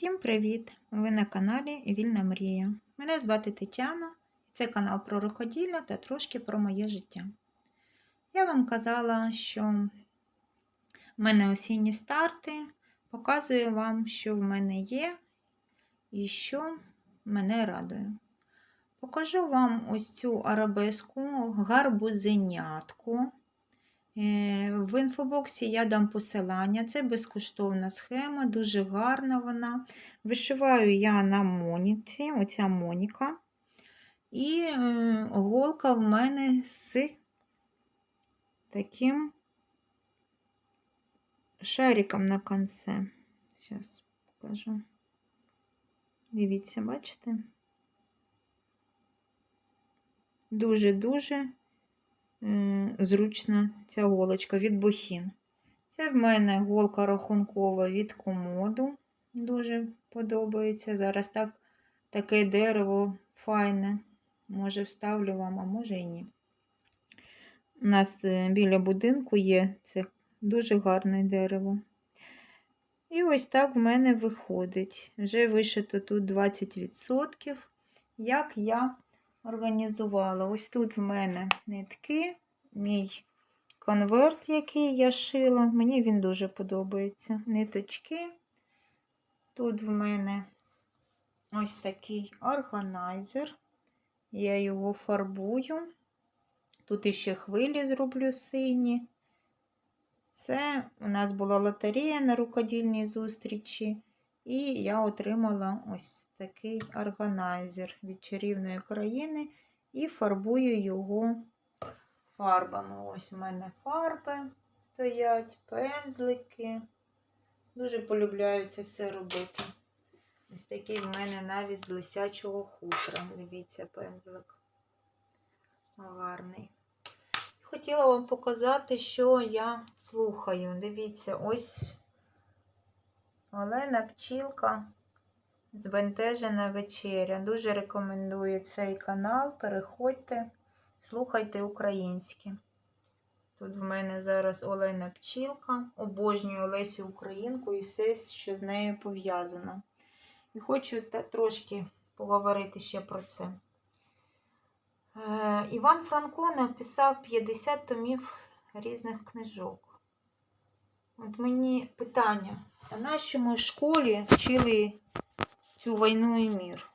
Всім привіт! Ви на каналі Вільна Мрія. Мене звати Тетяна, це канал про рукоділля та трошки про моє життя. Я вам казала, що в мене осінні старти, показую вам, що в мене є і що мене радує. Покажу вам ось цю арабеску гарбузенятку. Е, В інфобоксі я дам посилання. Це безкоштовна схема, дуже гарна вона. Вишиваю я на моніці, оця моніка. І е, голка в мене з таким шариком на конце. Зараз покажу. Дивіться, бачите? Дуже-дуже зручна ця голочка від бухін. Це в мене голка рахункова від комоду. Дуже подобається. Зараз так, таке дерево файне. Може, вставлю вам, а може і ні. У нас е, біля будинку є це дуже гарне дерево. І ось так в мене виходить. Вже вишито тут 20%. Як я організувала. Ось тут в мене нитки, мій конверт, який я шила. Мені він дуже подобається. Ниточки. Тут в мене ось такий органайзер. Я його фарбую. Тут іще хвилі зроблю сині. Це у нас була лотерея на рукодільній зустрічі, і я отримала ось такий органайзер від чарівної країни і фарбую його фарбами. Ось у мене фарби стоять, пензлики. Дуже полюбляю це все робити. Ось такий в мене навіть з лисячого хутра. Дивіться, пензлик. Гарний. Хотіла вам показати, що я слухаю. Дивіться, ось Олена Пчілка. Збентежена вечеря. Дуже рекомендую цей канал. Переходьте, слухайте українське. Тут в мене зараз Олена Пчілка, обожнюю Олесю Українку і все, що з нею пов'язано. І хочу трошки поговорити ще про це. Е, Іван Франко написав 50 томів різних книжок. От мені питання: а нащо ми в школі вчили цю війну і мір?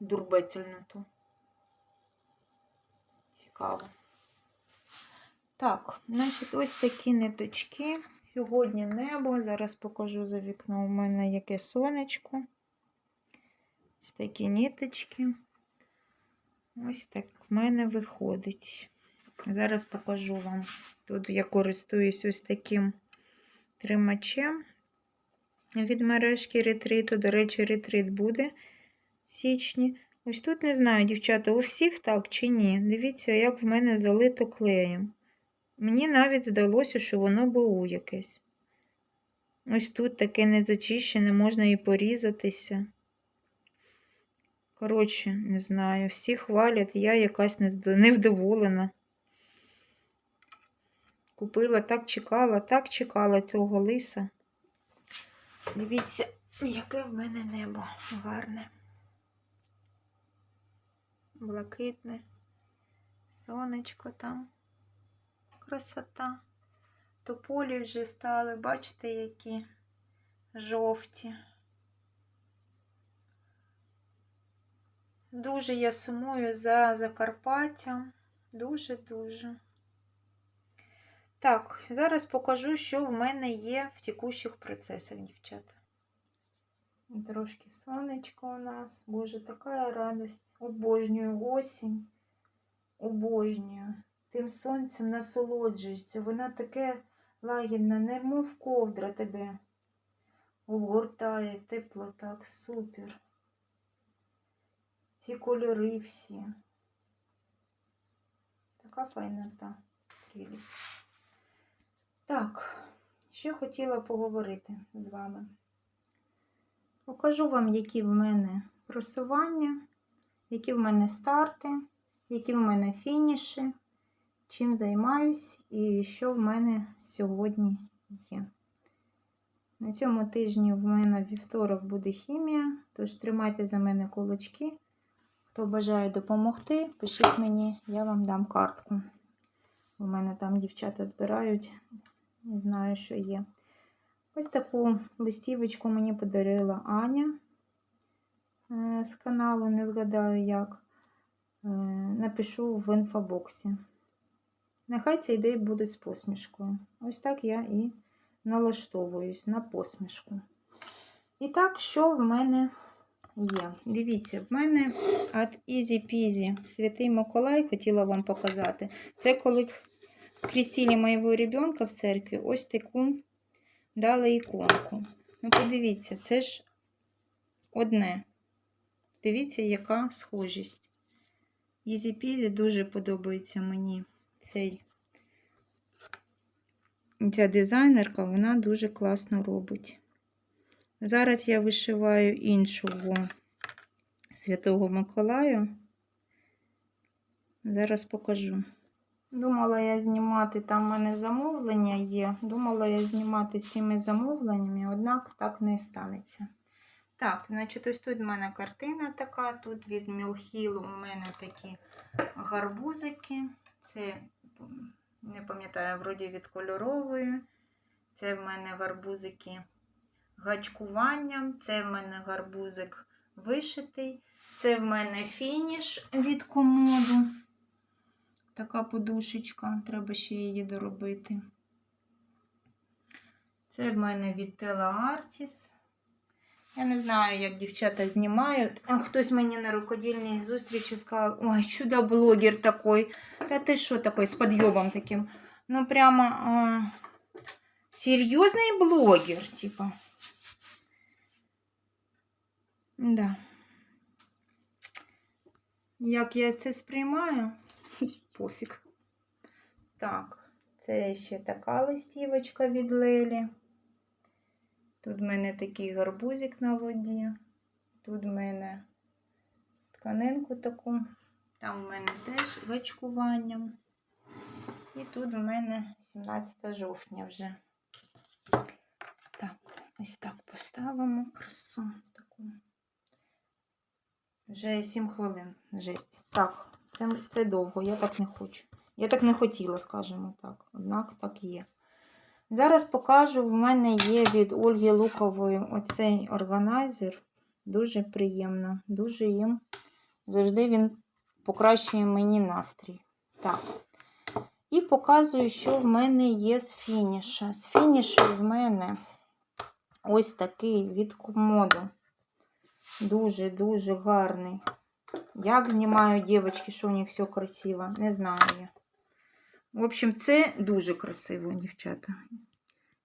Дурбецельну ту. Цікаво. Так, значить, ось такі ниточки. Сьогодні небо. Зараз покажу за вікном у мене яке сонечко. Ось такі ниточки. Ось так в мене виходить. Зараз покажу вам. Тут я користуюсь ось таким тримачем від мережки ретриту. До речі, ретрит буде в січні. Ось тут не знаю, дівчата, у всіх так чи ні. Дивіться, як в мене залито клеєм. Мені навіть здалося, що воно БУ якесь. Ось тут таке незачищене, можна і порізатися. Коротше, не знаю, всі хвалять, я якась невдоволена. Купила, так чекала, так чекала цього лиса. Дивіться, яке в мене небо гарне. Блакитне, сонечко там, красота. Тополі вже стали, бачите, які жовті. Дуже я сумую за Закарпаттям. Дуже-дуже. Так, зараз покажу, що в мене є в текущих процесах, дівчата. Трошки сонечко у нас. Боже, така радость. Обожнюю осінь. Обожнюю. Тим сонцем насолоджується. Вона таке лагідне, немов ковдра тебе обгортає тепло так, супер. Ці кольори всі. Така файнота. Прелість. Так, ще хотіла поговорити з вами. Покажу вам, які в мене просування, які в мене старти, які в мене фініші, чим займаюсь і що в мене сьогодні є. На цьому тижні в мене вівторок буде хімія, тож тримайте за мене кулачки. Хто бажає допомогти, пишіть мені, я вам дам картку. У мене там дівчата збирають, не знаю, що є. Ось таку листівочку мені подарила Аня е, з каналу, не згадаю як. Е, Напишу в інфобоксі. Нехай цей день буде з посмішкою. Ось так я і налаштовуюсь на посмішку. І так, що в мене є? Дивіться, в мене від Easy Peasy Святий Миколай хотіла вам показати. Це коли крестили моєго ребенка в церкві, ось таку дали іконку. Ну, подивіться, це ж одне. Дивіться, яка схожість. Peasy дуже подобається мені цей. Ця дизайнерка, вона дуже класно робить. Зараз я вишиваю іншого Святого Миколаю. Зараз покажу. Думала я знімати, там в мене замовлення є. Думала я знімати з цими замовленнями, однак так не станеться. Так, значить, ось тут в мене картина така. Тут від Мілхілу у мене такі гарбузики. Це, не пам'ятаю, вроді від кольорової. Це в мене гарбузики гачкуванням. Це в мене гарбузик вишитий. Це в мене фініш від комоду. Така подушечка, треба ще її доробити. Це в мене від Tela Artis. Я не знаю, як дівчата знімають. А хтось мені на рукодільній зустрічі сказав, ой, чудо-блогер такой. Та ти що такой, з підйобом таким? Ну, прямо а, серйозний блогер, типа. Да. Як я це сприймаю? Пофіг. Так, це ще така листівочка від Лелі. Тут в мене такий гарбузик на воді. Тут в мене тканинку таку. Там в мене теж гачкуванням. І тут в мене 17 жовтня вже. Так, ось так поставимо красу таку. Вже 7 хвилин. Жесть. Так, це, це довго, я так не хочу. Я так не хотіла, скажімо так. Однак так є. Зараз покажу, в мене є від Ольги Лукової оцей органайзер. Дуже приємно. Дуже їм. Завжди він покращує мені настрій. Так. І показую, що в мене є з фініша. З фінішу в мене ось такий від комоду. Дуже-дуже гарний. Як знімають дівчатки, що у них все красиво, не знаю я. В общем, це дуже красиво, дівчата.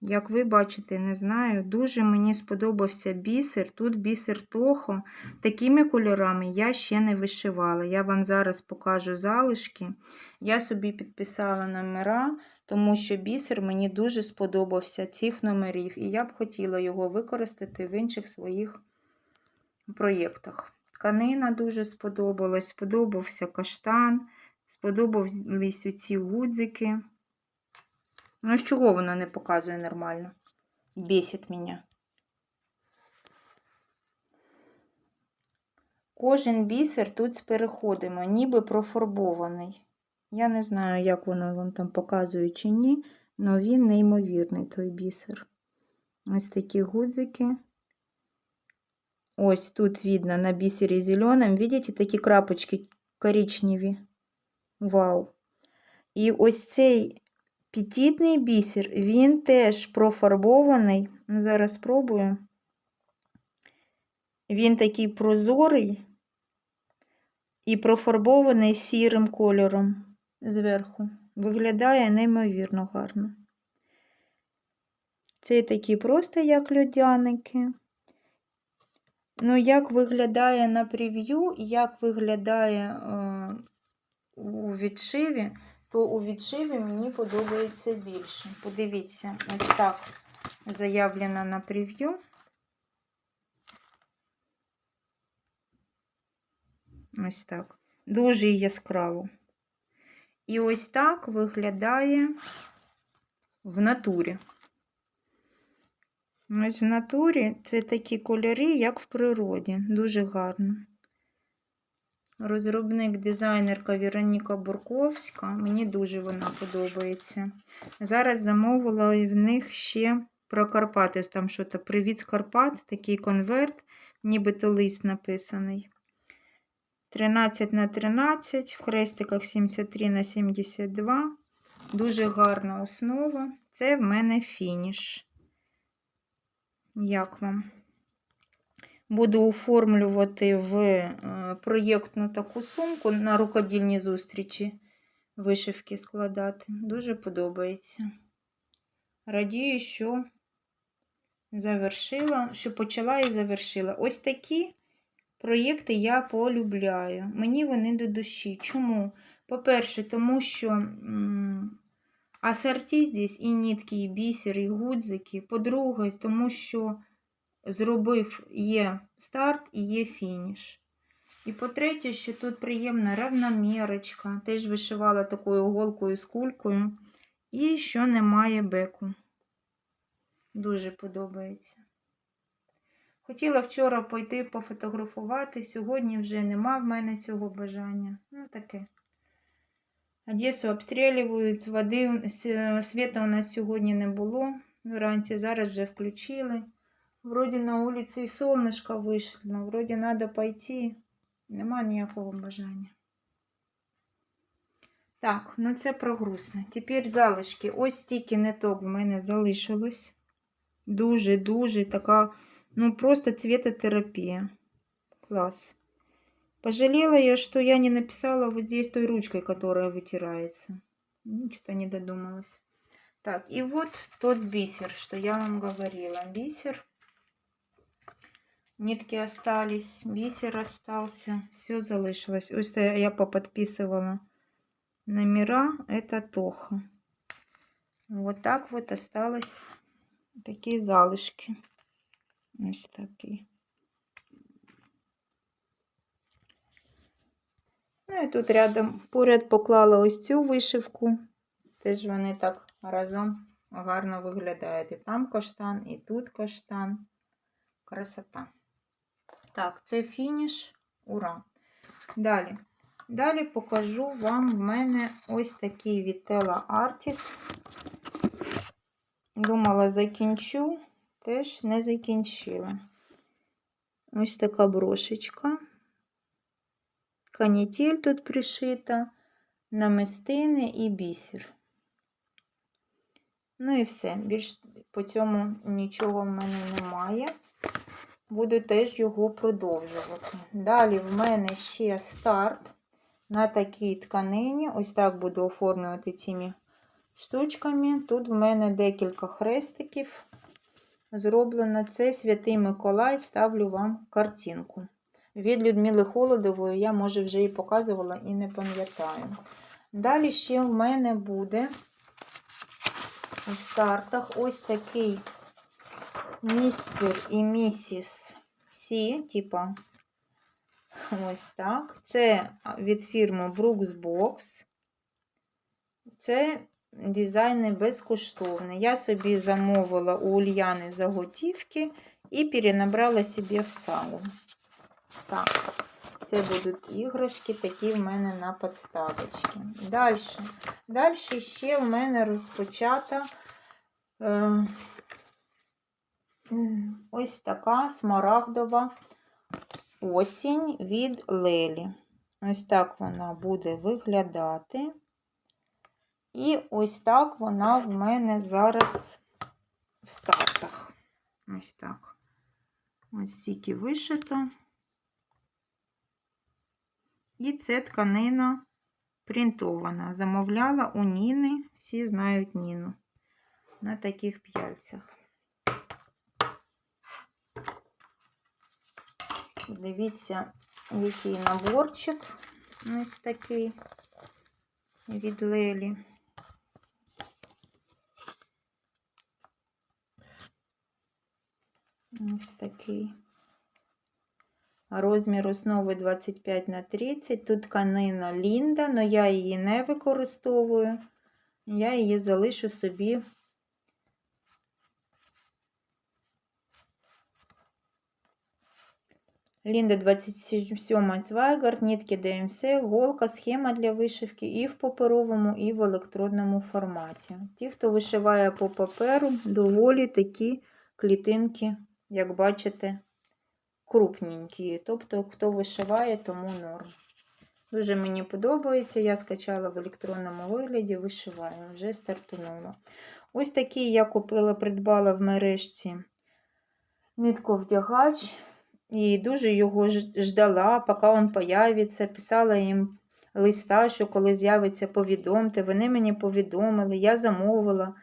Як ви бачите, не знаю, дуже мені сподобався бісер. Тут бісер Тохо. Такими кольорами я ще не вишивала. Я вам зараз покажу залишки. Я собі підписала номера, тому що бісер мені дуже сподобався цих номерів. І я б хотіла його використати в інших своїх проєктах. Тканина дуже сподобалась, сподобався каштан, сподобались оці гудзики. Ну, з чого вона не показує нормально? Бісить мене. Кожен бісер тут з переходами, ніби профарбований. Я не знаю, як воно вам там показує чи ні, але він неймовірний, той бісер. Ось такі гудзики. Ось тут видно на бисере зеленом, видите, такі крапочки коричневі. Вау. І ось цей петитний бісер, він теж профарбований. Ну, зараз спробую. Він такий прозорий і профарбований сірим кольором зверху. Виглядає неймовірно гарно. Це такі просто як льодяники. Ну, як виглядає на прев'ю, як виглядає е, у відшиві, то у відшиві мені подобається більше. Подивіться, ось так заявлено на прев'ю. Ось так. Дуже яскраво. І ось так виглядає в натурі. Ось в натурі це такі кольори, як в природі. Дуже гарно. Розробник, дизайнерка Вероніка Бурковська. Мені дуже вона подобається. Зараз замовила в них ще про Карпати. Там що то Привіт з Карпат, такий конверт, нібито лист написаний. 13 на 13, в хрестиках 73 на 72. Дуже гарна основа. Це в мене фініш. Як вам? Буду оформлювати в е, проєктну таку сумку на рукодільні зустрічі, вишивки складати. Дуже подобається. Радію, що завершила, що почала і завершила. Ось такі проєкти я полюбляю. Мені вони до душі. Чому? По-перше, тому що м, асорті здесь і нитки, і бісер, і гудзики. По-друге, тому що зробив є старт і є фініш. І по-третє, що тут приємна равномірочка. Теж вишивала такою голкою з кулькою. І що немає беку. Дуже подобається. Хотіла вчора пойти пофотографувати, сьогодні вже нема в мене цього бажання. Ну, таке. Одесу обстрілюють, води, світа у нас сьогодні не було вранці, зараз вже включили. Вроді на вулиці і сонечко вийшло, но вроді треба пойти. Нема ніякого бажання. Так, ну це про грустне. Тепер залишки. Ось стільки ниток в мене залишилось. Дуже-дуже така, ну просто цветотерапия. Класс. Пожалела я, что я не написала вот здесь той ручкой, которая вытирается. Ну, не додумалась. Так, и вот тот бисер, что я вам говорила. Бисер. Нитки остались, бисер остался. Все залишилось. Ось це я поподписывала номера. Это Тоха. Вот так вот осталось такі залишки. Ось такі. Ну і тут рядом поряд поклала ось цю вишивку. Теж вони так разом гарно виглядають. І там каштан, і тут каштан. Красота. Так, це фініш. Ура! Далі. Далі покажу вам в мене ось такий Vitello Artis. Думала, закінчу, теж не закінчила. Ось така брошечка. Канітель тут пришита, намистини і бісер. Ну і все. Більш по цьому нічого в мене немає. Буду теж його продовжувати. Далі в мене ще старт на такій тканині. Ось так буду оформлювати цими штучками. Тут в мене декілька хрестиків зроблено. Це Святий Миколай, вставлю вам картинку. Від Людмили Холодової я, може, вже і показувала і не пам'ятаю. Далі ще в мене буде в стартах ось такий містер і місіс Сі, типа ось так. Це від фірми Brooks Box. Це дизайни безкоштовні. Я собі замовила у Ульяни заготівки і перенабрала собі в сагу. Так, це будуть іграшки, такі в мене на подставочці. Далі. Далі ще в мене розпочата е, ось така смарагдова осінь від Лелі. Ось так вона буде виглядати. І ось так вона в мене зараз в стартах. Ось так. Ось стільки вишито. І це тканина принтована. Замовляла у Ніни, всі знають Ніну на таких п'яльцях. Дивіться, який наборчик ось такий від Лелі. Ось такий. Розмір основи 25 на 30. Тут тканина Лінда, але я її не використовую. Я її залишу собі Лінда 27 цвайгард, нітки ДМС, голка, схема для вишивки і в паперовому, і в електронному форматі. Ті, хто вишиває по паперу, доволі такі клітинки, як бачите, крупненькі. Тобто, хто вишиває, тому норм. Дуже мені подобається. Я скачала в електронному вигляді, вишиваю, вже стартунула. Ось такий я купила, придбала в мережці нитковдягач. І дуже його ждала, поки він появиться. Писала їм листа, що коли з'явиться, повідомте. Вони мені повідомили, я замовила.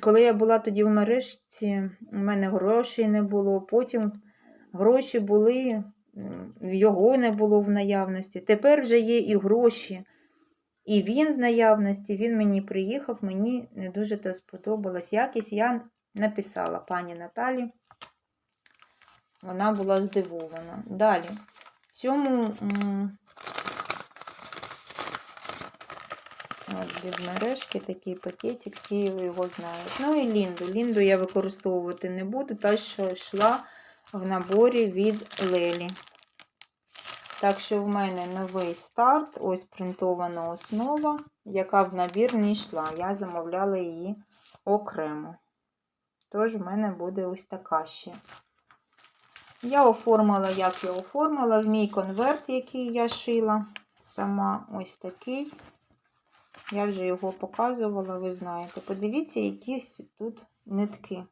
Коли я була тоді в мережці, у мене грошей не було. Потім гроші були, його не було в наявності. Тепер вже є і гроші. І він в наявності, він мені приїхав, мені не дуже то сподобалась якість. Я написала пані Наталі. Вона була здивована. Далі. В цьому від мережки такий пакетик, всі його знають. Ну і Лінду. Лінду я використовувати не буду, та що йшла в наборі від Лелі. Так що в мене новий старт, ось принтована основа, яка в набір не йшла. Я замовляла її окремо. Тож в мене буде ось така ще. Я оформила, як я оформила, в мій конверт, який я шила сама ось такий. Я вже його показувала, ви знаєте. Подивіться, які тут нитки,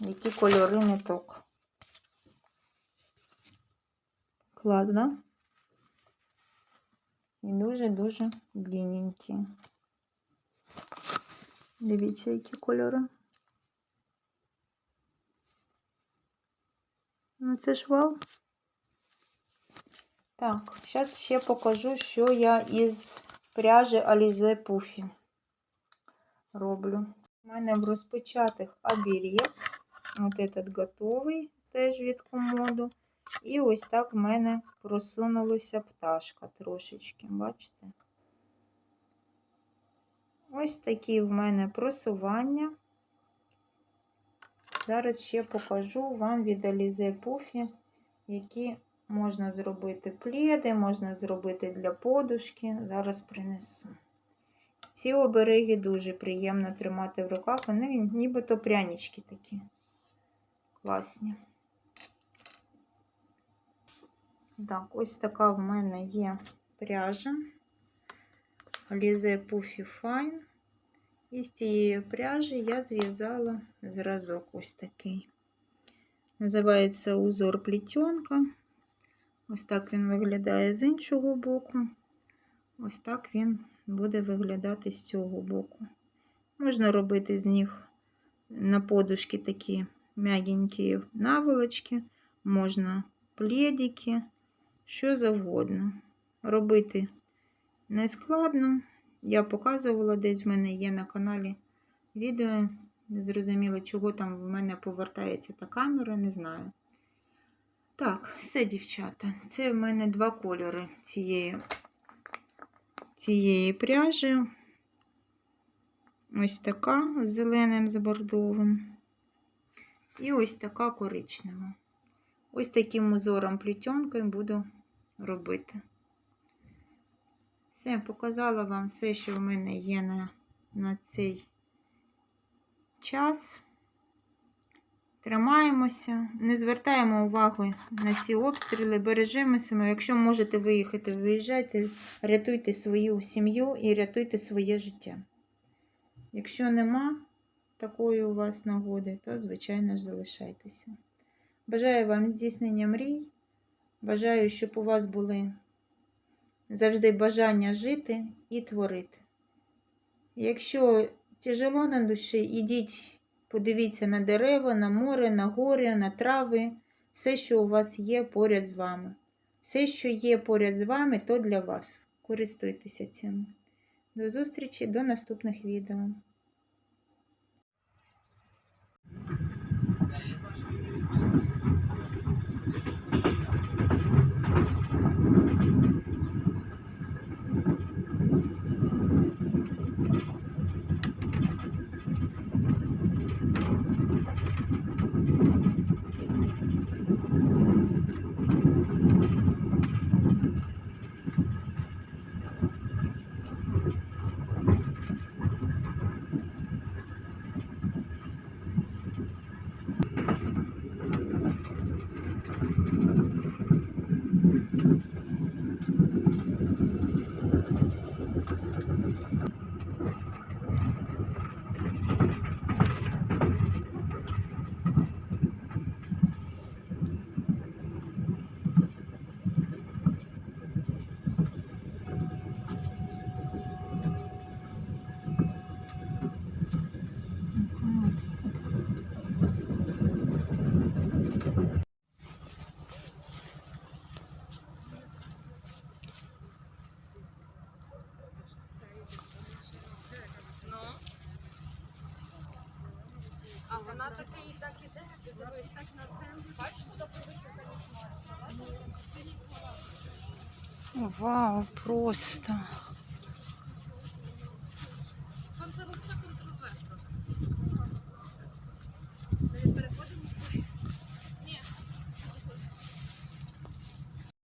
які кольори ниток. Клас, да? І дуже-дуже длинненькі. Дивіться, які кольори. Ну, це ж вау. Так, зараз ще покажу, що я із пряжі Alize Puffy роблю. У мене в розпочатих оберіг. Ось этот готовий, теж від комоду. І ось так в мене просунулася пташка трошечки, бачите? Ось такі в мене просування. Зараз ще покажу вам від Alize Puffy, які можна зробити пледи, можна зробити для подушки. Зараз принесу. Ці обереги дуже приємно тримати в руках, вони нібито прянички такі класні. Так, ось така в мене є пряжа Alize Puffy Fine. І з цієї пряжі я зв'язала зразок ось такий. Називається узор плітьонка. Ось так він виглядає з іншого боку. Ось так він буде виглядати з цього боку. Можна робити з них на подушки такі м'ягенькі наволочки, можна пледики, що завгодно. Робити не складно. Я показувала десь в мене є на каналі відео. Зрозуміло, чого там в мене повертається та камера, не знаю. Так, все, дівчата. Це в мене два кольори цієї, цієї пряжі. Ось така з зеленим з бордовим. І ось така коричнева. Ось таким узором плетенкою буду робити. Все, показала вам все, що в мене є на, на цей час. Тримаємося, не звертаємо увагу на ці обстріли, бережемо. Якщо можете виїхати, виїжджайте, рятуйте свою сім'ю і рятуйте своє життя. Якщо нема такої у вас нагоди, то, звичайно ж, залишайтеся. Бажаю вам здійснення мрій. Бажаю, щоб у вас були завжди бажання жити і творити. Якщо тяжело на душі, ідіть, подивіться на дерева, на море, на гори, на трави, все, що у вас є поряд з вами. Все, що є поряд з вами, то для вас. Користуйтеся цим. До зустрічі, до наступних відео. Вау, просто.